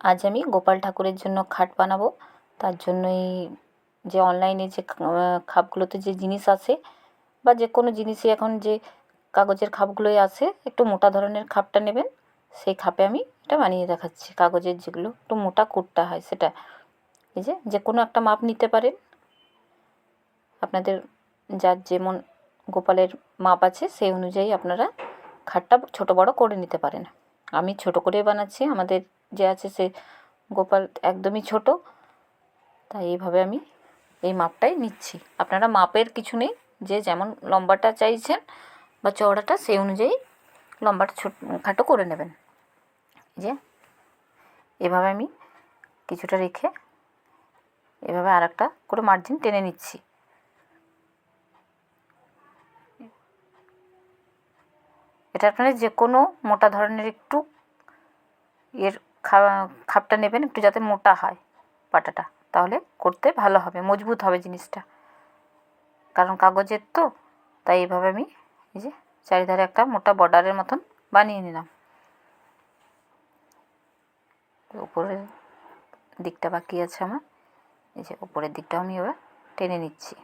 আজ আমি গোপাল ঠাকুরের জন্য খাট বানাবো। তার জন্যই যে অনলাইনে যে খাপগুলোতে যে জিনিস আসে বা যে কোনো জিনিসই এখন যে কাগজের খাপগুলোই আসে একটু মোটা ধরনের খাপটা নেবেন। সেই খাপে আমি এটা বানিয়ে দেখাচ্ছি। কাগজের যেগুলো একটু মোটা করতে হয় সেটা। এই যে যে কোনো একটা মাপ নিতে পারেন। আপনাদের যার যেমন গোপালের মাপ আছে সেই অনুযায়ী আপনারা খাটটা ছোটো বড়ো করে নিতে পারেন। আমি ছোটো করেই বানাচ্ছি। আমাদের যে আছে সে গোপাল একদমই ছোট, তাই এইভাবে আমি এই মাপটাই নিচ্ছি। আপনারা মাপের কিছু নেই, যে যেমন লম্বাটা চাইছেন বা চওড়াটা, সেই অনুযায়ী লম্বাটা ছোট খাটো করে নেবেন। যে, এভাবে আমি কিছুটা রেখে এভাবে আর একটা করে মার্জিন টেনে নিচ্ছি। এটা আপনারা যে কোনো মোটা ধরনের একটু এর খাপটা নেবেন একটু যাতে মোটা হয় পাটাটা, তাহলে করতে ভালো হবে, মজবুত হবে জিনিসটা। কারণ কাগজের তো, তাই এইভাবে আমি এই যে চারিধারে একটা মোটা বর্ডারের মতন বানিয়ে নিলাম। উপরের দিকটা বাকি আছে আমার, এই যে উপরের দিকটাও আমি এবার টেনে নিচ্ছি।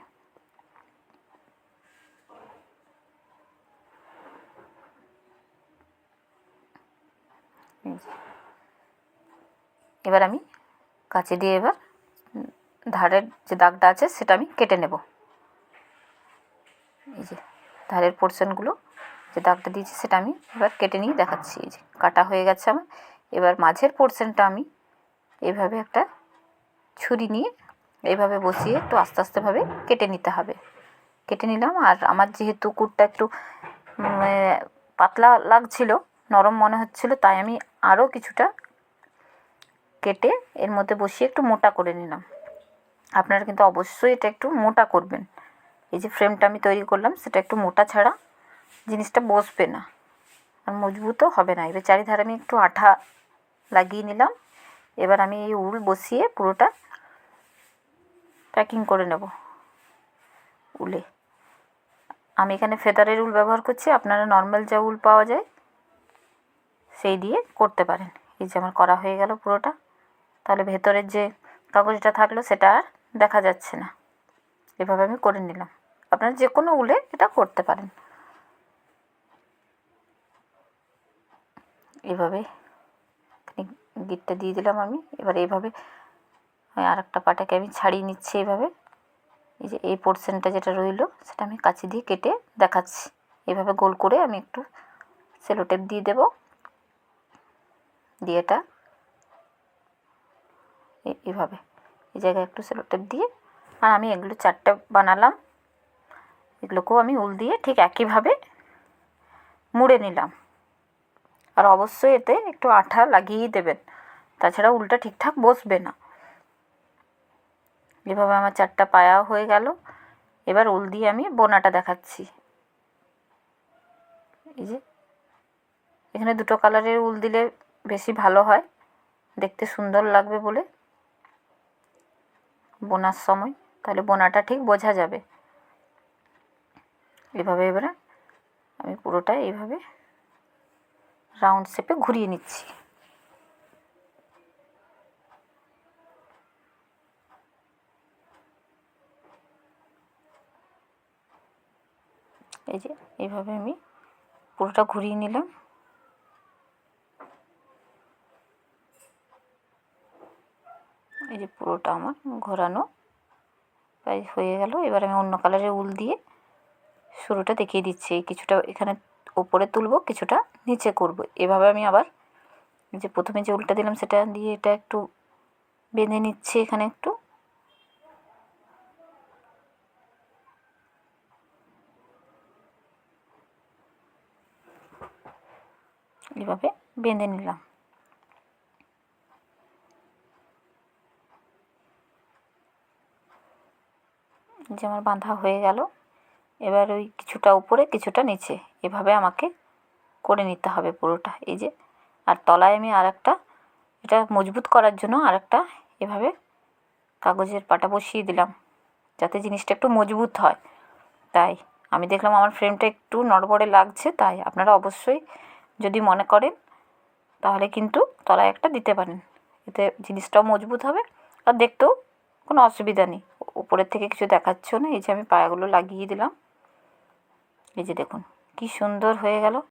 এবার আমি কাঁচি দিয়ে এবার ধারের যে দাগটা আছে সেটা আমি কেটে নেব। এই যে ধারের পোর্শনগুলো যে দাগটা দিয়েছি সেটা আমি এবার কেটে নিয়ে দেখাচ্ছি। এই যে কাটা হয়ে গেছে আমার। এবার মাঝের পোর্শনটা আমি এভাবে একটা ছুরি নিয়ে এইভাবে বসিয়ে একটু আস্তে আস্তেভাবে কেটে নিতে হবে। কেটে নিলাম আর আমার যেহেতু কুটটা একটু পাতলা লাগছিল, নরম মনে হচ্ছিল, তাই আমি আরও কিছুটা কেটে এর মধ্যে বসিয়ে একটু মোটা করে নিলাম। আপনারা কিন্তু অবশ্যই এটা একটু মোটা করবেন। এই যে ফ্রেমটা আমি তৈরি করলাম, সেটা একটু মোটা ছাড়া জিনিসটা বসবে না। আর মজবুতও হবে না। এবার চারিধারে আমি একটু আঠা লাগিয়ে নিলাম। এবার আমি এই উল বসিয়ে পুরোটা প্যাকিং করে নেব উলে। আমি এখানে ফেদারের উল ব্যবহার করছি। আপনারা নর্মাল যা উল পাওয়া যায়, সেই দিয়ে করতে পারেন। এই যে আমার করা হয়ে গেল পুরোটা। তাহলে ভেতরের যে কাগজটা থাকল সেটা আর দেখা যাচ্ছে না। এভাবে আমি করে নিলাম। আপনারা যে কোনো উলে এটা করতে পারেন। এভাবে গিটটা দিয়ে দিলাম আমি। এবার এইভাবে আর একটা পাটাকে আমি ছাড়িয়ে নিচ্ছি এইভাবে এই যে এই পোর্শনটা যেটা রইল, সেটা আমি কাছে দিয়ে কেটে দেখাচ্ছি। এভাবে গোল করে আমি একটু সেলোটেপ দিয়ে দেব। দিয়ে এটা এভাবে। এই জায়গায় একটু সেলোটেপ দিয়ে, আর আমি এগুলো চারটে বানালাম। এগুলোকেও আমি উল দিয়ে ঠিক একইভাবে মুড়ে নিলাম। আর অবশ্যই এতে একটু আঠা লাগিয়েই দেবেন। তাছাড়া উলটা ঠিকঠাক বসবে না। এভাবে আমার চারটা পায়া হয়ে গেল। এবার উল দিয়ে আমি বোনাটা দেখাচ্ছি। এই যে, এখানে দুটো কালারের উল দিলে বেশি ভালো হয়। দেখতে সুন্দর লাগবে বলে। বোনার সময়, তাহলে বোনাটা ঠিক বোঝা যাবে। এভাবে এবারে আমি পুরোটা এইভাবে রাউন্ড শেপে ঘুরিয়ে নিচ্ছি। এই যে, এইভাবে আমি পুরোটা ঘুরিয়ে নিলাম। এই যে পুরোটা আমার ঘোরানো প্রায় হয়ে গেল। এবার আমি অন্য কালারের উল দিয়ে শুরুটা দেখিয়ে দিচ্ছি। কিছুটা এখানে ওপরে তুলবো, কিছুটা নিচে করব। এভাবে আমি আবার যে প্রথমে যে উলটা দিলাম সেটা দিয়ে এটা একটু বেঁধে নিচ্ছি এখানে একটু। এভাবে বেঁধে নিলাম। যে আমার বাঁধা হয়ে গেল, এবার ওই কিছুটা উপরে, কিছুটা নিচে। এভাবে আমাকে করে নিতে হবে পুরোটা। এই যে, আর তলায় আমি আর একটা এটা মজবুত করার জন্য আর একটা এভাবে কাগজের পাটা বসিয়ে দিলাম, যাতে জিনিসটা একটু মজবুত হয়। তাই আমি দেখলাম আমার ফ্রেমটা একটু নড়বড়ে লাগছে, তাই আপনারা অবশ্যই যদি মনে করেন, তাহলে কিন্তু তলায় একটা দিতে পারেন। এতে জিনিসটাও মজবুত হবে, আর দেখতেও কোনো অসুবিধা নেই। উপরের থেকে কিছু দেখাচ্ছ না। এই যে আমি পায়াগুলো লাগিয়ে দিলাম। এই যে দেখুন, কি সুন্দর হয়ে গেল।